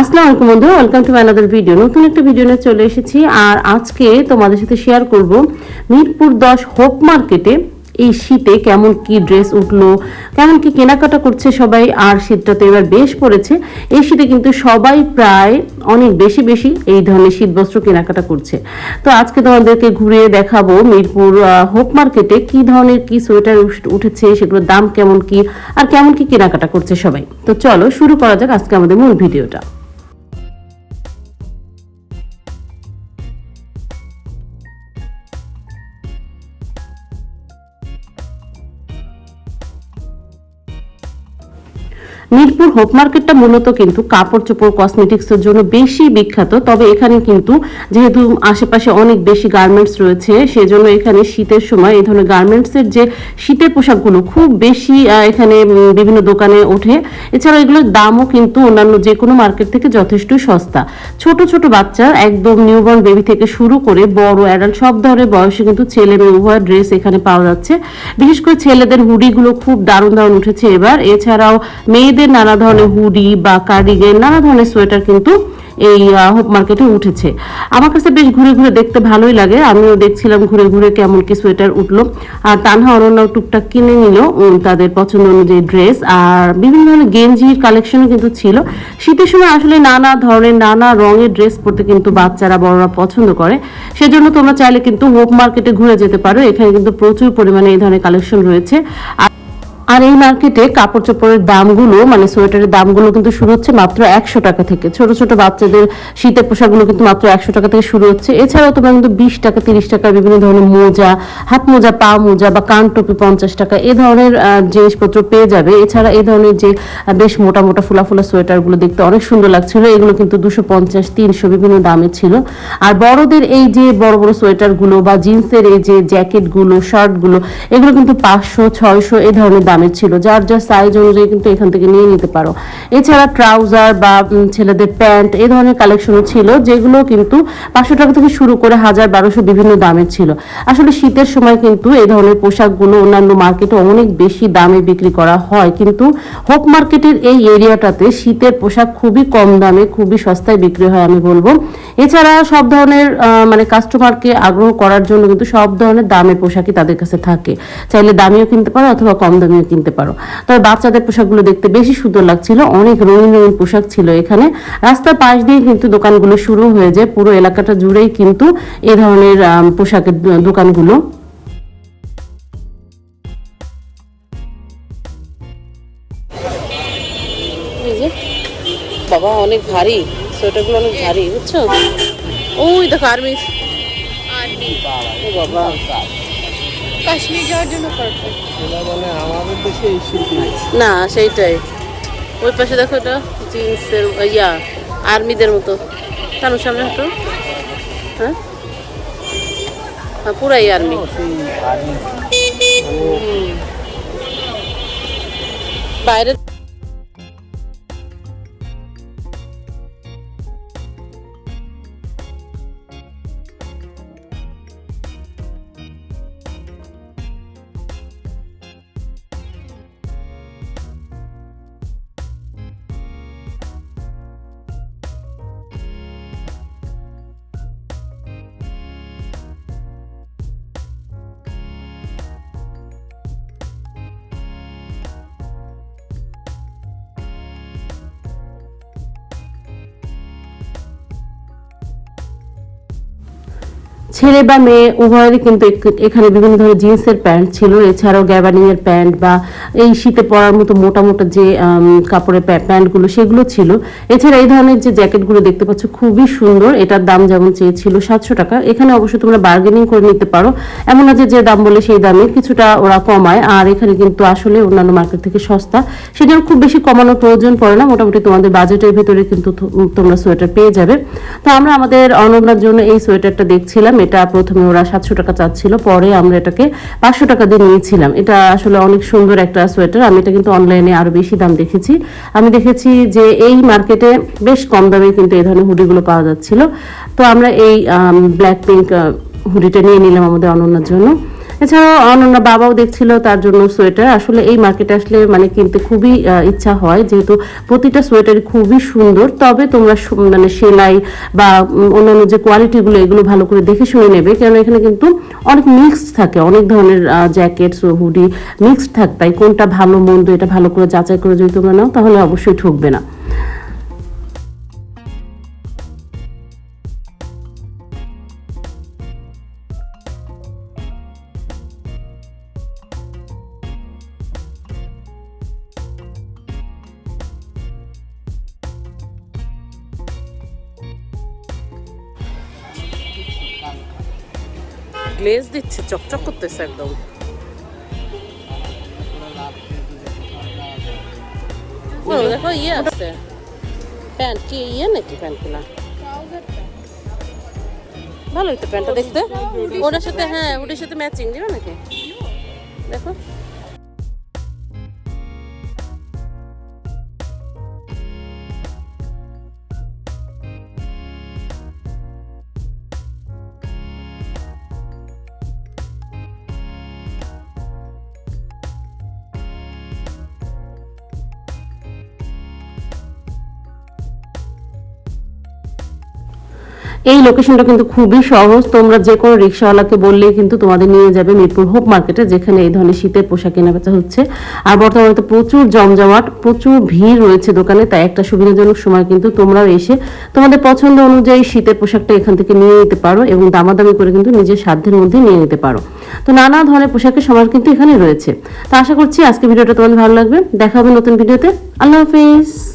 আসসালামু আলাইকুম বন্ধু ওয়েলকাম টু আনাদার ভিডিও নতুন একটা ভিডিও নিয়ে চলে এসেছি আর আজকে তোমাদের সাথে শেয়ার করব মিরপুর দশ হোপ মার্কেটে এই শীতে কেমন কি ড্রেস উঠল, কেমন কি কেনাকাটা করছে সবাই, আর শীতটা তো এবার বেশ পড়েছে। এই শীতে কিন্তু সবাই প্রায় অনেক বেশি বেশি এই ধরনের শীত বস্ত্র কেনাকাটা করছে। তো আজকে তোমাদেরকে ঘুরিয়ে দেখাবো মিরপুর হোপ মার্কেটে কি ধরনের কি সোয়েটার উঠেছে, সেগুলোর দাম কেমন কি, আর কেমন কি কেনাকাটা করছে সবাই। তো চলো শুরু করা যাক আজকে আমাদের মূল ভিডিওটা মিরপুর হোপ মার্কেটটা মূলত কিন্তু কাপড় চোপড় কসমেটিক্সের জন্য বেশি বিখ্যাত। তবে এখানে কিন্তু যেহেতু আশেপাশে অনেক বেশি গার্মেন্টস রয়েছে, সেজন্য এখানে শীতের সময় এই ধরনের গার্মেন্টসের যে শীতের পোশাকগুলো খুব বেশি এখানে বিভিন্ন দোকানে ওঠে। এছাড়া এগুলোর দামও কিন্তু অন্যান্য যে কোনো মার্কেট থেকে যথেষ্ট সস্তা। ছোট ছোট বাচ্চা, একদম নিউবর্ন বেবি থেকে শুরু করে বড় অ্যাডাল্ট সব ধরনের বয়সে কিন্তু ছেলে মেয়ে, উভয় ড্রেস এখানে পাওয়া যাচ্ছে। বিশেষ করে ছেলেদের হুডিগুলো খুব দারুণ দারুণ উঠেছে এবার। এছাড়াও মেয়েদের নানা ধরনের হুডি বা কার্ডিগেন, নানা ধরনের সোয়েটার কিন্তু এই হোপ মার্কেটে উঠেছে। আমার কাছে বেশ ঘুরে ঘুরে দেখতে ভালোই লাগে। আমিও দেখছিলাম ঘুরে ঘুরে কেমন কি সোয়েটার উঠল। আর তানহা অনন্যাও টুকটাক কিনে নিল তাদের পছন্দ অনুযায়ী ড্রেস। আর বিভিন্ন ধরনের গেঞ্জির কালেকশনও কিন্তু ছিল। শীতের সময় আসলে নানা ধরনের, নানা রঙের ড্রেস পরতে কিন্তু বাচ্চারা, বড়রা পছন্দ করে। সেজন্য তোমরা চাইলে কিন্তু হোপ মার্কেটে ঘুরে যেতে পারো। এখানে কিন্তু প্রচুর পরিমাণে এই ধরনের কালেকশন রয়েছে। আর আর এই মার্কেটে কাপড় চোপড়ের দামগুলো মানে সোয়েটারের দামগুলো কিন্তু শুরু হচ্ছে মাত্র একশো টাকা থেকে। ছোট ছোট বাচ্চাদের শীতের পোশাকগুলো কিন্তু মাত্র একশো টাকা থেকে শুরু হচ্ছে। এছাড়াও তোমরা কিন্তু বিশ টাকা, তিরিশ টাকার বিভিন্ন ধরনের মোজা, হাত মোজা, পা মোজা বা কান টুপি পঞ্চাশ টাকা এই ধরনের জিনিসপত্র পেয়ে যাবে। এছাড়া এই ধরনের যে বেশ মোটা মোটা ফুলা ফুলা সোয়েটারগুলো দেখতে অনেক সুন্দর লাগছিল। এগুলো কিন্তু দুশো পঞ্চাশ, তিনশো বিভিন্ন দামের ছিল। আর বড়দের এই যে বড় বড় সোয়েটারগুলো বা জিন্সের এই যে জ্যাকেটগুলো, শার্টগুলো, এগুলো কিন্তু পাঁচশো, ছয়শো এ ধরনের দামের ছিল, যার যার সাইজ অনুযায়ী কিন্তু এখান থেকে নিয়ে নিতে পারো। এছাড়া ট্রাউজার বা ছেলেদের প্যান্ট এই ধরনের কালেকশনও ছিল, যেগুলো কিন্তু পাঁচশো টাকা থেকে শুরু করে হাজার বারোশো বিভিন্ন দামের ছিল। আসলে শীতের সময় কিন্তু এই ধরনের পোশাকগুলো অন্যান্য মার্কেটে অনেক বেশি দামে বিক্রি করা হয়। কিন্তু হোপ মার্কেটের এই এরিয়াটাতে শীতের পোশাক খুবই কম দামে, খুবই সস্তায় বিক্রি হয় আমি বলব। এছাড়া সব ধরনের মানে কাস্টমারকে আগ্রহ করার জন্য কিন্তু সব ধরনের দামের পোশাকই তাদের কাছে থাকে। চাইলে দামিও কিনতে পারো অথবা কম দামিও কিনতে পারো। তবে বাচ্চাদের পোশাকগুলো দেখতে বেশি সুন্দর লাগছিল। অনেক রঙিন রঙিন পোশাক ছিল এখানে। রাস্তার পাশ দিয়ে কিন্তু দোকানগুলো শুরু হয়ে যায়। পুরো এলাকাটা জুড়েই কিন্তু এ ধরনের পোশাকের দোকানগুলো। বাবা অনেক ভারী। সোয়েটারগুলো অনেক ভারী বুঝছ? ওই দেখো আর্মি আর্মি ও বাবা। কাশ্মীর যাওয়ার জন্য পারফেক্ট মানে আমাদের দেশে এই শিল্প না সেইটাই। ওই পাশে দেখো এটা জিন্সের ইয়া আর্মিদের মতো। তার সামনে হাঁটো। হ্যাঁ? হ্যাঁ পুরাই আর্মি। বাইরে ছেলে বা মেয়ে, উভয়েরই কিন্তু এখানে বিভিন্ন ধরনের জিন্সের প্যান্ট ছিল। এছাড়াও গ্যাবানিং এর প্যান্ট বা এই শীতে পরার মতো মোটা মোটা যে কাপড়ের প্যা- প্যান্টগুলো সেগুলো ছিল। এছাড়া এই ধরনের যে জ্যাকেটগুলো দেখতে পাচ্ছ খুবই সুন্দর। এটার দাম যেমন চেয়েছিল সাতশো টাকা। এখানে অবশ্যই তোমরা বার্গেনিং করে নিতে পারো। এমন না যে যে দাম বলে সেই দামে কিছুটা ওরা কমায়। আর এখানে কিন্তু আসলে অন্যান্য মার্কেট থেকে সস্তা। সেজন্য খুব বেশি কমানোর প্রয়োজন পড়ে না। মোটামুটি তোমাদের বাজেটের ভিতরে কিন্তু তোমরা সোয়েটার পেয়ে যাবে। তো আমরা আমাদের অনন্যার জন্য এই সোয়েটারটা দেখছিলাম। এটা প্রথমে ওরা সাতশো টাকা চাচ্ছিল, পরে আমরা এটাকে পাঁচশো টাকা দিয়ে নিয়েছিলাম। এটা আসলে অনেক সুন্দর একটা সোয়েটার, আমি এটা কিন্তু অনলাইনে আরও বেশি দাম দেখেছি। আমি দেখেছি যে এই মার্কেটে বেশ কম দামে কিন্তু এই ধরনের হুডিগুলো পাওয়া যাচ্ছিল। তো আমরা এই ব্ল্যাক পিঙ্ক হুডিটা নিয়ে নিলাম আমাদের অনন্যার জন্য। এছাড়াও অনন্য বাবাও দেখছিল তার জন্য সোয়েটার। আসলে এই মার্কেটে আসলে মানে কিনতে খুবই ইচ্ছা হয়, যেহেতু প্রতিটা সোয়েটারই খুবই সুন্দর। তবে তোমরা মানে সেলাই বা অন্যান্য যে কোয়ালিটিগুলো এগুলো ভালো করে দেখে শুনে নেবে। কারণ এখানে কিন্তু অনেক মিক্সড থাকে, অনেক ধরনের জ্যাকেটস ও হুডি মিক্সড থাকে। তাই কোনটা ভালো, মন্দ, এটা ভালো করে যাচাই করে যদি তোমরা নাও, তাহলে অবশ্যই ঠকবে না। গ্লেজ দিচ্ছে চকচক করতেছে একদম। দেখো ইয়ে আছে। প্যান্ট কি ইয়ে নাকি প্যান্টগুলা ভালোই তো প্যান্টটা দেখতে। ওটার সাথে হ্যাঁ ওটার সাথে ম্যাচিং দিবে নাকি? দেখো। এই লোকেশনটা কিন্তু খুবই সহজ। তোমরা যে কোনো রিক্সাওয়ালাকে বললেই কিন্তু তোমাদের নিয়ে যাবে মিরপুর হোপ মার্কেটে যেখানে এই ধরনের শীতের পোশাক কেনাবেচা হচ্ছে। আর বর্তমানে তো প্রচুর জমজমাট, প্রচুর ভিড় রয়েছে দোকানে, তাই একটা সুবিধাজনক সময় কিন্তু তোমরাও এসে তোমাদের পছন্দ অনুযায়ী শীতের পোশাকটা এখান থেকে নিয়ে নিতে পারো এবং দামাদামি করে কিন্তু নিজের সাধ্যের মধ্যে নিয়ে নিতে পারো। তো নানা ধরনের পোশাকের সমাজ কিন্তু এখানে রয়েছে। তো আশা করছি আজকে ভিডিওটা তোমাদের ভালো লাগবে। দেখা হবে নতুন ভিডিওতে। আল্লাহ হাফিজ।